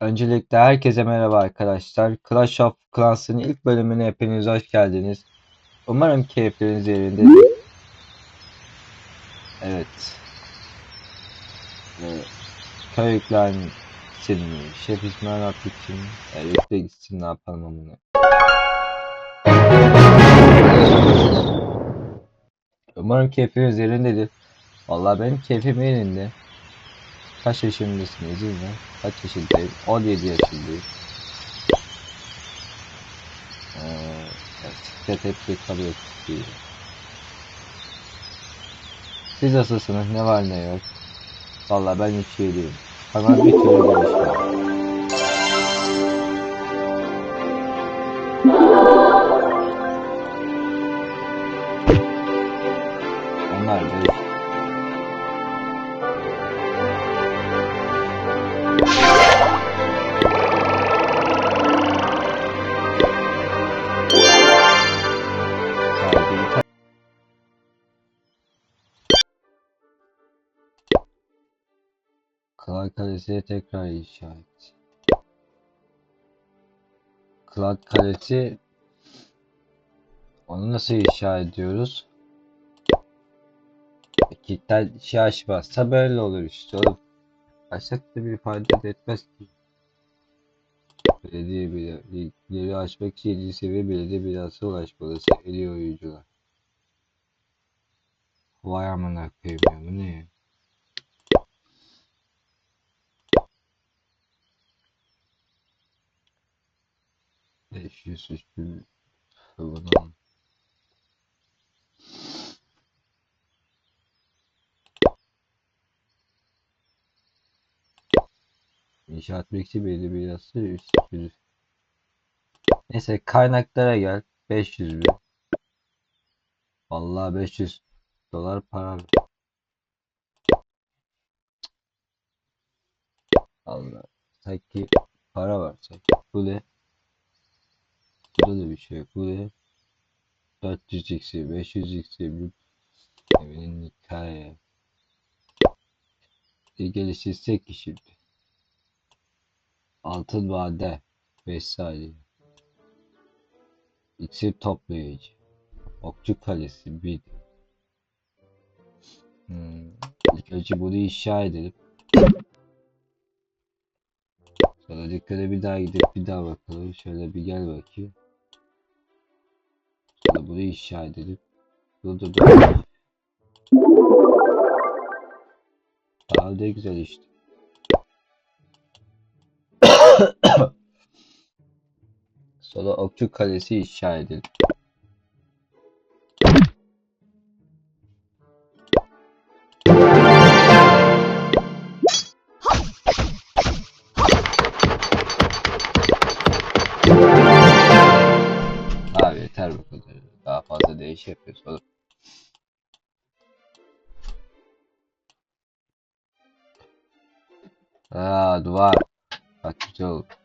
Öncelikle herkese merhaba arkadaşlar. Clash of Clans'ın ilk bölümüne hepiniz hoş geldiniz. Umarım keyifleriniz yerindedir. Evet. Ee, köy yüklen için mi? Şef İsmail attık için. E, yükle gitsin ne yapalım onu. Umarım keyfiniz yerindedir. Vallahi benim keyfim yerinde. Kaç yaşındasınız değil mi? Kaç yaşındayım? 17 yaşındayım. Ee, bisiklet hep bir kalıyor diye. Siz nasılsınız? Ne var ne yok? Vallahi ben hiç iyi değilim. Kanal bir türlü gelişmiyor. Kral Kalesi'ne tekrar inşa et. Kral Kalesi onu nasıl inşa ediyoruz? Kilitler şey açmazsa böyle olur işte oğlum. Açsak da bir fayda da etmez ki. Belediye bile ligleri açmak için 7. seviye belediye binasına ulaşmalı sevgili oyuncular. Vay amına koyayım ya bu ne ya? 500 üstü falan. İnşaat bir yası 300. Neyse kaynaklara gel. 500 bin. Vallahi 500 dolar para. Allah. Sanki para var sanki. Bu ne? Burada da bir şey yok. Bu ne? 400 x'i, 500 x'i, bir evinin hikaye. Bir geliştirsek ki şimdi. Altın vade 5 saniye. İksir toplayıcı. Okçu kalesi 1. Hmm. İlk önce bunu inşa edelim. Sonra dükkana bir daha gidip bir daha bakalım. Şöyle bir gel bakayım. Sonra bunu inşa edelim. Dur dur. Daha ne güzel işte. Sonra Okçu Kalesi inşa edelim. Değiş yapıyoruz oğlum. Aa duvar. Bak güzel oldu.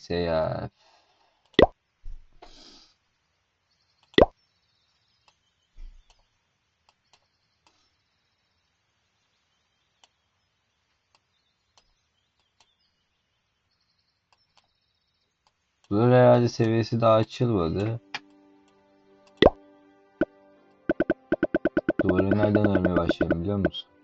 Neyse ya. Bunun herhalde seviyesi daha açılmadı. Duvarı nereden örmeye başlayalım biliyor musun?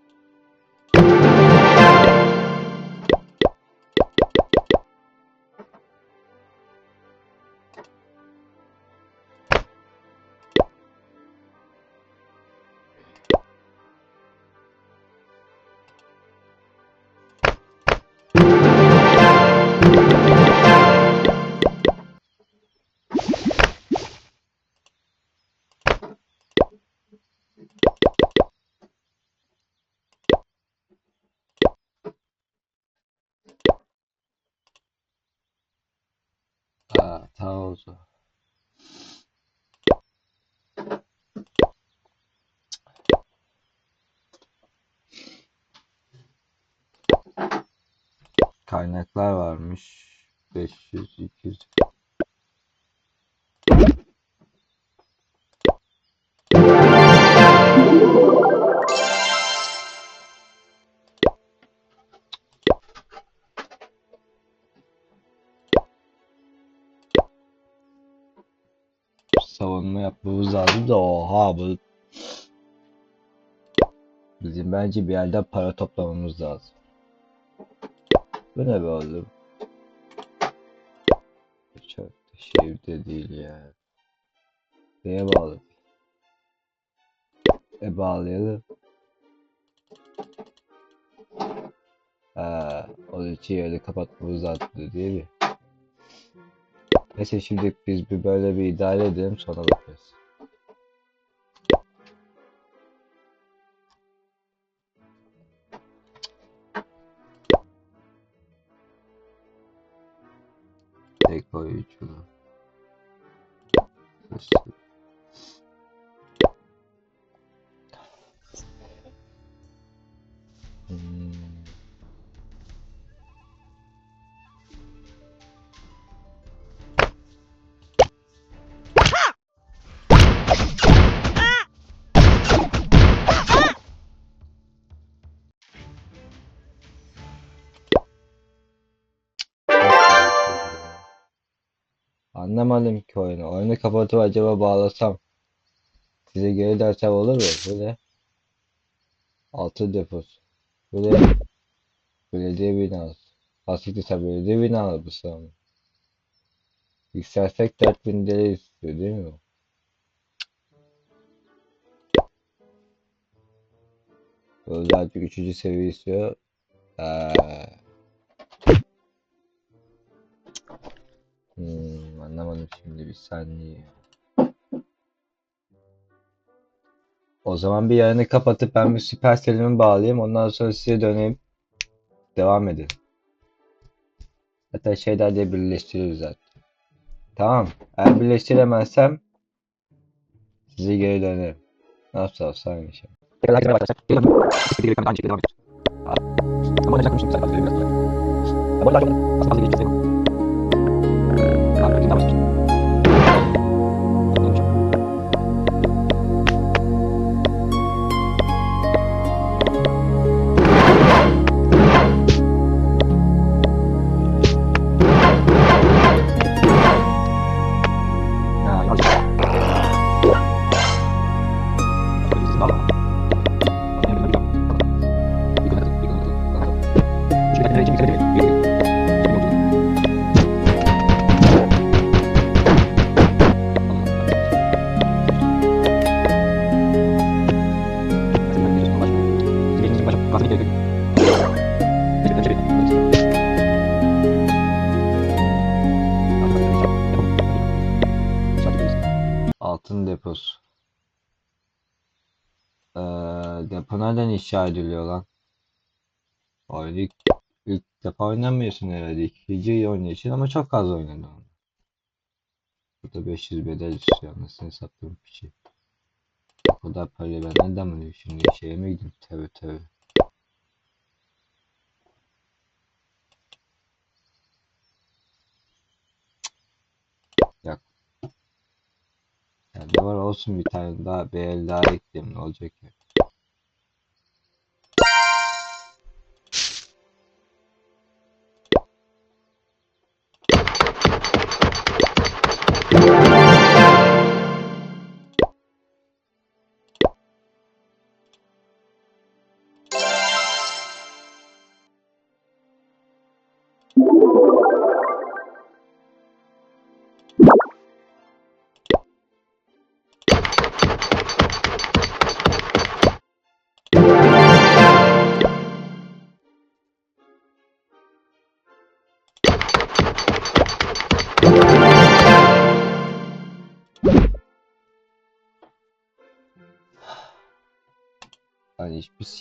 60 500 200 savunma yapmamız lazım da oha bu bizim bence bir yerden para toplamamız lazım. Bu ne be oğlum? Çok da şey de değil ya. Neye bağlı? E bağlayalım. Ha, onun için yeri kapatmamız lazım değil mi? Neyse şimdi biz bir böyle bir idare edelim sonra bakarız. Повечено. Спасибо. Anlamadım ki oyunu. Oyunu kapatıp acaba bağlasam. Size geri dönsem olur mu? Bu ne? Altı deposu. Bu ne? Belediye binası. Sen belediye binalı bu sanırım. Yükseltsek 4000 lira istiyor değil mi? Özellikle üçüncü seviye istiyor. Ee, Hmm, anlamadım şimdi bir saniye. O zaman bir yayını kapatıp ben bir Supercell'imi bağlayayım. Ondan sonra size döneyim. Devam edin. Hatta şeyler de birleştiririz zaten. Tamam. Eğer birleştiremezsem size geri dönerim. Nasıl olsa aynı şey. Altın inşa ediliyor lan? Oyunu ilk, ilk defa oynamıyorsun herhalde. İkinci oynuyorsun ama çok az oynadın onu. Burada 500 bedel istiyor anasını sattığım piçi. O kadar parayı ben nereden buluyorum şimdi? Şeye mi gideyim? Tövbe tövbe. Yok. Yani var olsun bir tane daha bir el daha ekleyeyim ne olacak ya.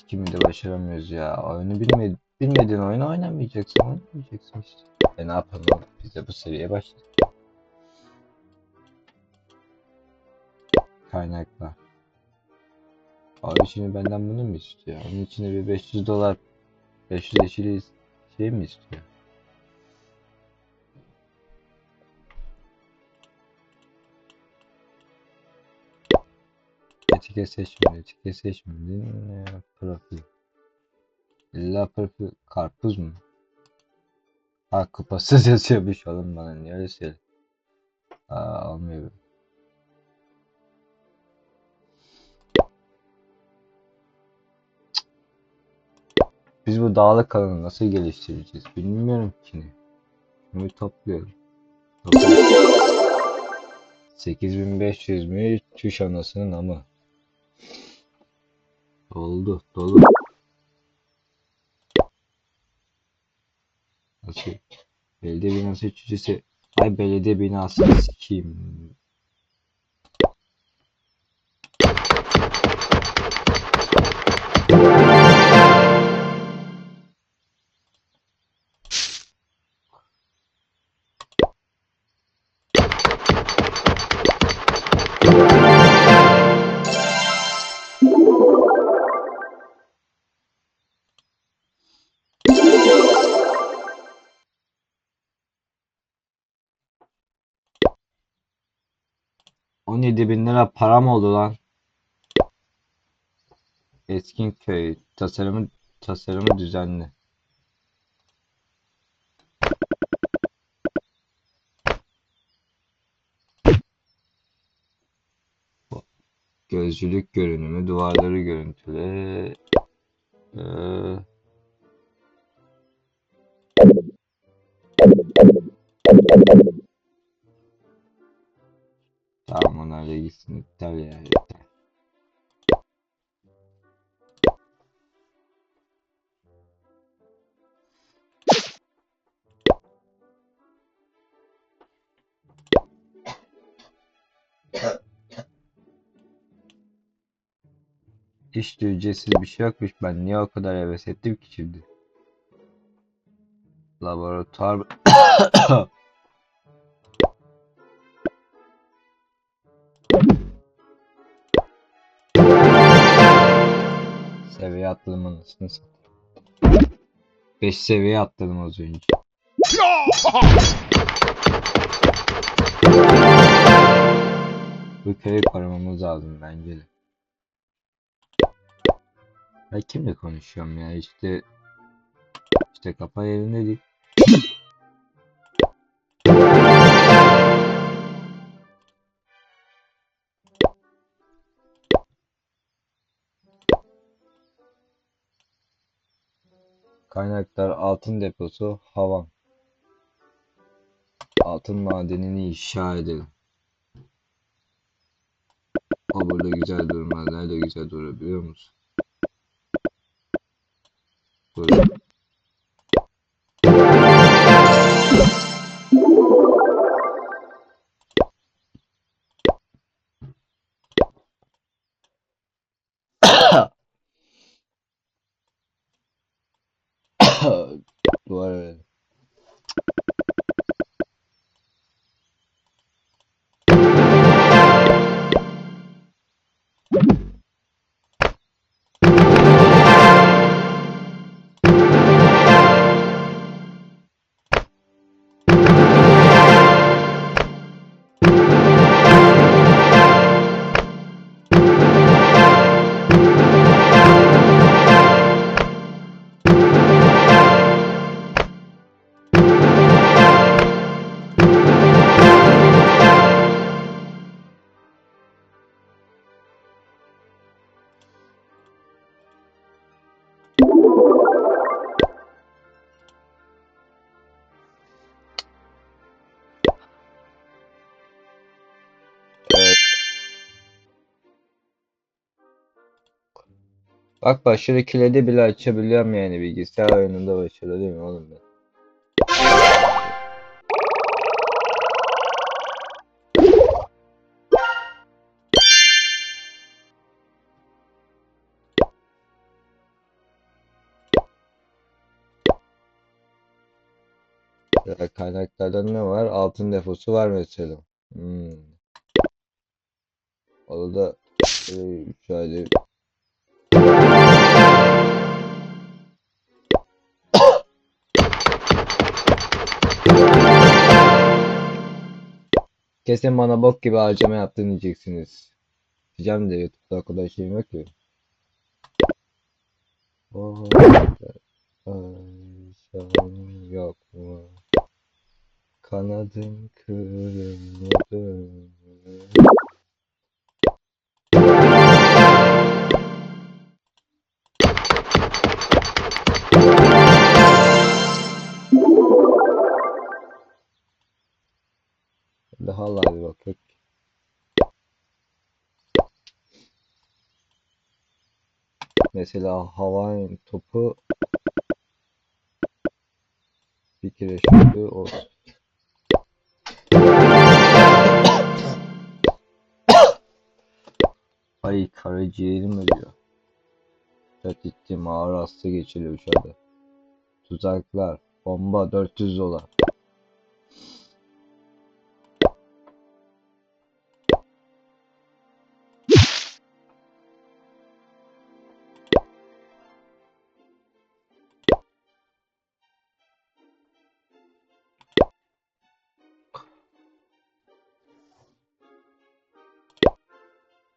kimi de başaramıyoruz ya. Oyunu bilmedi bilmediğin oyunu oynamayacaksın. Oynamayacaksın işte. E ne yapalım? Biz de bu seviyeye başladık. Kaynaklar. Abi şimdi benden bunu mu istiyor? Onun içine bir 500 dolar 500 eşili şey mi istiyor? Seçmedi. Etiket seçmedin. Ee, Profil. İlla profil. Karpuz mu? Ha kupasız yazıyormuş oğlum bana. Niye öyle söyle? Aa olmuyor. Biz bu dağlık alanı nasıl geliştireceğiz bilmiyorum ki. Şimdi topluyorum. Topluyorum. 8500 mü? Çüş anasının ama. Oldu. Dolu. Nasıl? Belediye binası üçüncüsü. Ay belediye binası sikiyim. 17 bin lira param oldu lan. Etkinköy tasarımı tasarımı düzenli. Gözcülük görünümü, duvarları görüntüle. Ee, tamam onlarla gitsin iptal ya yeter. Hiç ücretsiz bir şey yokmuş. Ben niye o kadar heves ettim ki şimdi? Laboratuvar... Seviye atladım anasını satayım. 5 seviye atladım az önce. Bu köyü korumamız lazım bence de. Ben kimle konuşuyorum ya işte işte kafa yerinde değil. Kaynaklar altın deposu havan. Altın madenini inşa edelim. O burada güzel durmaz. Nerede güzel durabiliyor musun? Burada. Bak başarı kilidi bile açabiliyorum yani bilgisayar oyununda başarılı değil mi oğlum ben? Ya kaynaklardan ne var? Altın deposu var mesela. Hmm. Arada böyle üç ayda Kesin bana bok gibi harcama yaptın diyeceksiniz. Diyeceğim de YouTube'da o kadar şeyim yok ki. Oh, Ayşem yok mu? Kanadın kırılmadı. Daha bir bakıp Mesela Hawaiian topu bir kere şöyle olsun. Ay karaciğerim ölüyor. Çok ciddi mağar hasta geçiriyor anda. Tuzaklar, bomba 400 dolar.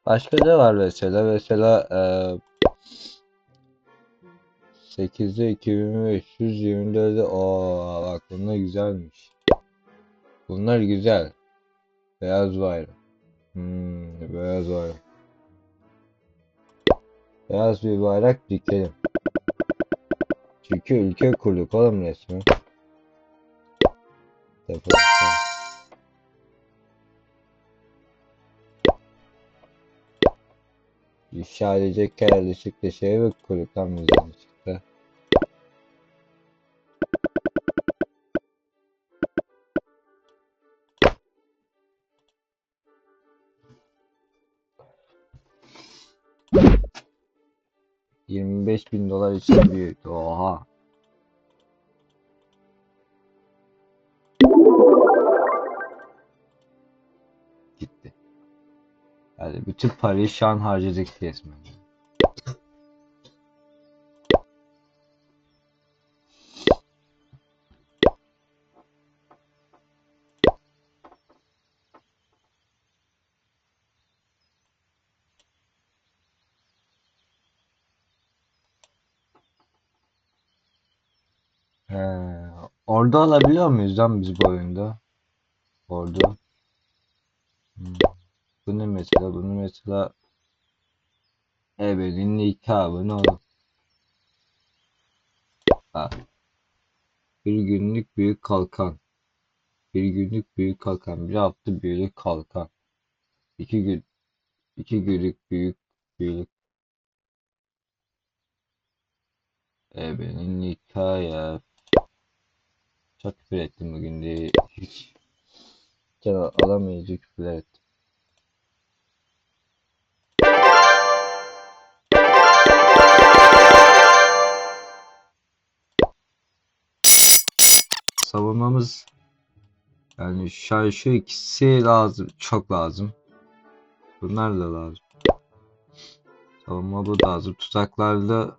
Başka ne var mesela? Mesela eee 8'de 2500 24'de aa bak bunlar güzelmiş. Bunlar güzel. Beyaz bayrak. Hmm, beyaz bayrak. Beyaz bir bayrak dikelim. Çünkü ülke kurduk oğlum resmen. Defol. İfşa edecek yerleşikli şey ve kuyruktan müziğini çıktı. Yirmi beş bin dolar için büyük. Oha. Yani bütün parayı şu an harcadık resmen. Orada alabiliyor muyuz lan biz bu oyunda? Orada. Hmm. Bu ne mesela? Bunu mesela Ebe'nin nikahı ne olur? Ha. Bir günlük büyük kalkan. Bir günlük büyük kalkan. Bir hafta büyük kalkan. İki gün iki günlük büyük büyük Ebe'nin nikahı ya. Çok küfür ettim bugün diye hiç can alamayacak küfürler ettim. Savunmamız yani şu şu ikisi lazım çok lazım. Bunlar da lazım. Savunma bu lazım. Tuzaklarda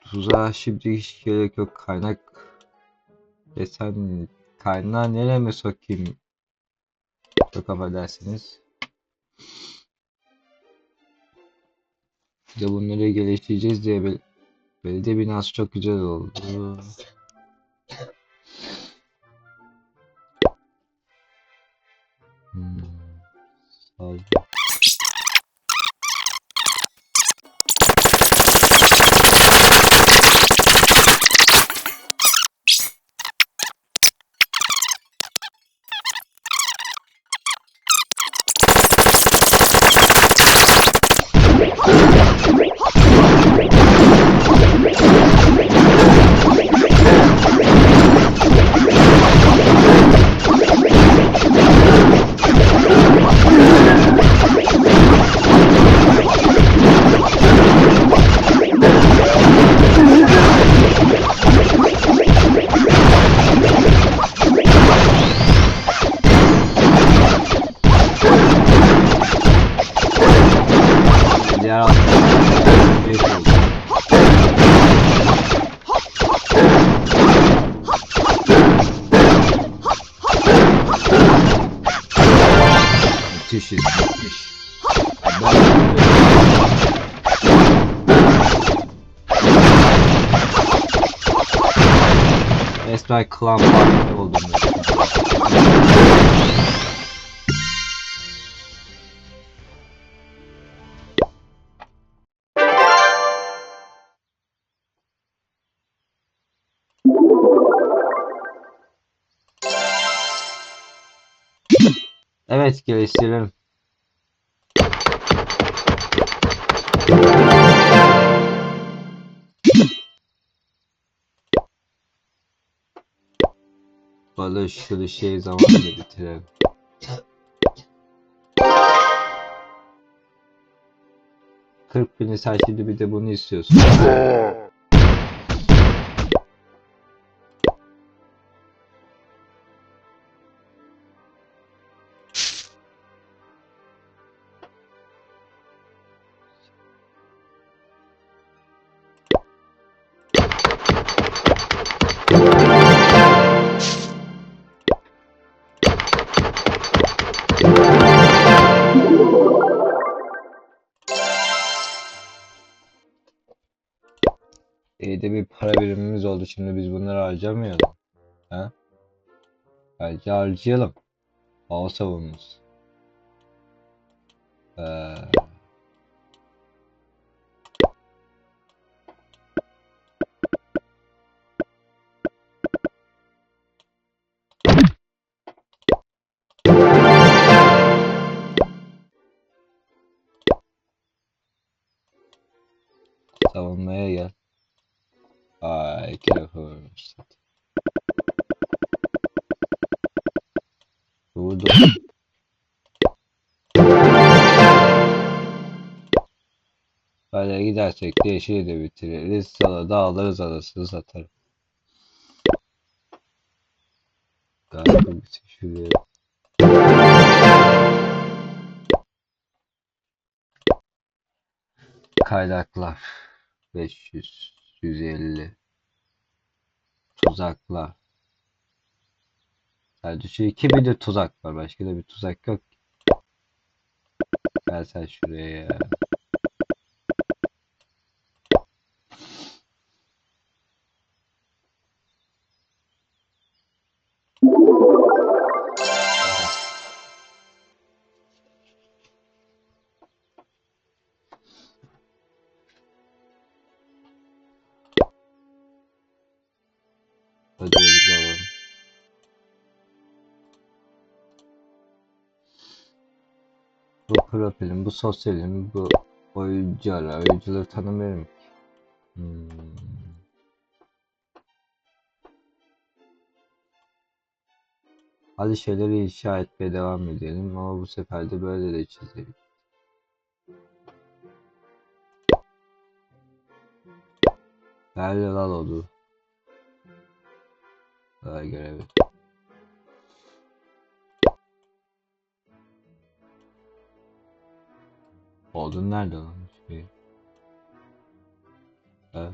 tuzağa şimdi hiç gerek yok. Kaynak desen kaynağı nereye mi sokayım? Çok affedersiniz. Bir de bunları geliştireceğiz diye bel belediye binası çok güzel oldu Hmm, sağ Klan partisi oldum. ya. Evet geliştirelim. Balı şu şey zamanında bitirelim. Kırk bini sen şimdi bir de bunu istiyorsun. Şimdi biz bunları harcamayalım. Ha? Bence harcayalım. Hava savunması. Ee, gidersek de yeşili de bitiririz. Sonra da alırız arasını satarım. Kaynaklar. 500, 150. Tuzaklar. Sadece şu iki bir de tuzak var. Başka da bir tuzak yok. Gel sen şuraya ya. Profilim, bu sosyalim, bu oyuncu ara. Oyuncuları tanımıyorum. Hmm. Hadi şeyleri inşa etmeye devam edelim ama bu sefer de böyle de çizelim. Nerede lan oldu? Daha görevi. Odun nerede lan? Şey. Ha?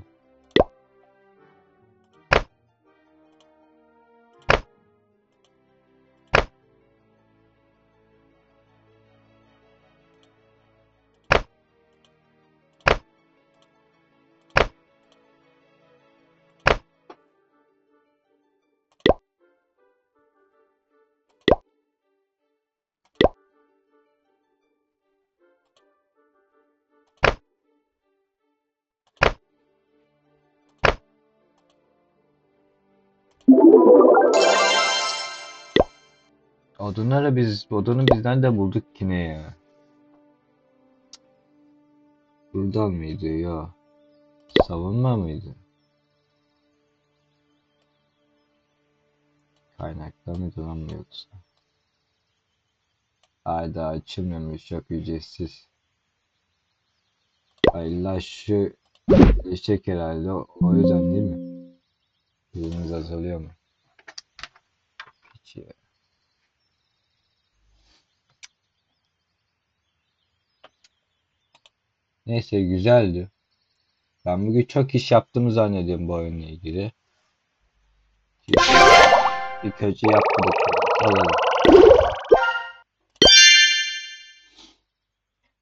Odunları biz, odunu bizden de bulduk yine ya. Buradan mıydı ya? Savunma mıydı? Kaynakta mıydı lan mı yoksa? Hayda açılmıyormuş çok ücretsiz. Ay şu eşek herhalde o, yüzden değil mi? Birimiz azalıyor mu? Hiç ya. Neyse güzeldi. Ben bugün çok iş yaptığımı zannediyorum bu oyunla ilgili. İlk önce yapmadık. Alalım.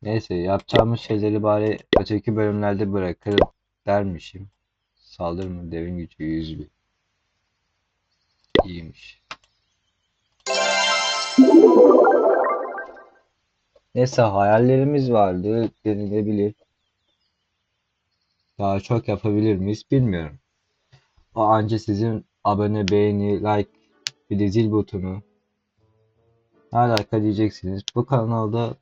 Neyse yapacağımız şeyleri bari öteki bölümlerde bırakırım dermişim. Saldırı mı? Devin gücü 100 bin. İyiymiş. Neyse hayallerimiz vardı denilebilir. Daha çok yapabilir miyiz bilmiyorum. O anca sizin abone, beğeni, like, bir de zil butonu. Alaka diyeceksiniz. Bu kanalda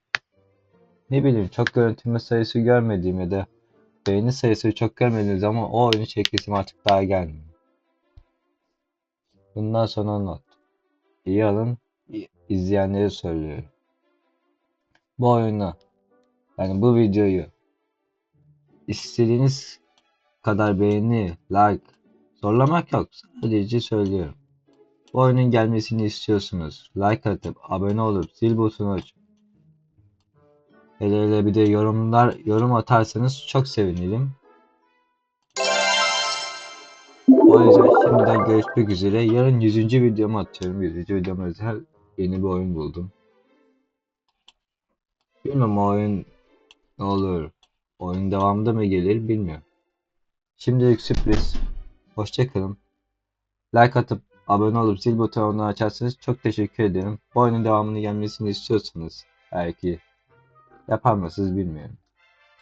ne bileyim çok görüntüleme sayısı görmediğim ya da beğeni sayısı çok görmediğim zaman o oyunu çekesim artık daha gelmiyor. Bundan sonra not. İyi alın, i- izleyenlere söylüyorum. Bu oyunu, yani bu videoyu istediğiniz kadar beğeni, like, zorlamak yok. Sadece söylüyorum. Bu oyunun gelmesini istiyorsunuz. Like atıp, abone olup, zil butonunu açıp, hele hele bir de yorumlar, yorum atarsanız çok sevinirim. O yüzden şimdiden görüşmek üzere. Yarın 100. videomu atıyorum. 100. videoma özel yeni bir oyun buldum. Bilmiyorum oyun ne olur. Oyun devamında mı gelir bilmiyorum. Şimdilik sürpriz. Hoşçakalın. Like atıp abone olup zil butonunu açarsanız çok teşekkür ederim. Bu oyunun devamını gelmesini istiyorsanız belki yapar mısınız bilmiyorum.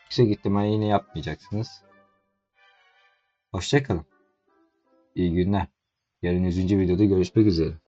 Yüksek ihtimalle yine yapmayacaksınız. Hoşçakalın. İyi günler. Yarın 100. videoda görüşmek üzere.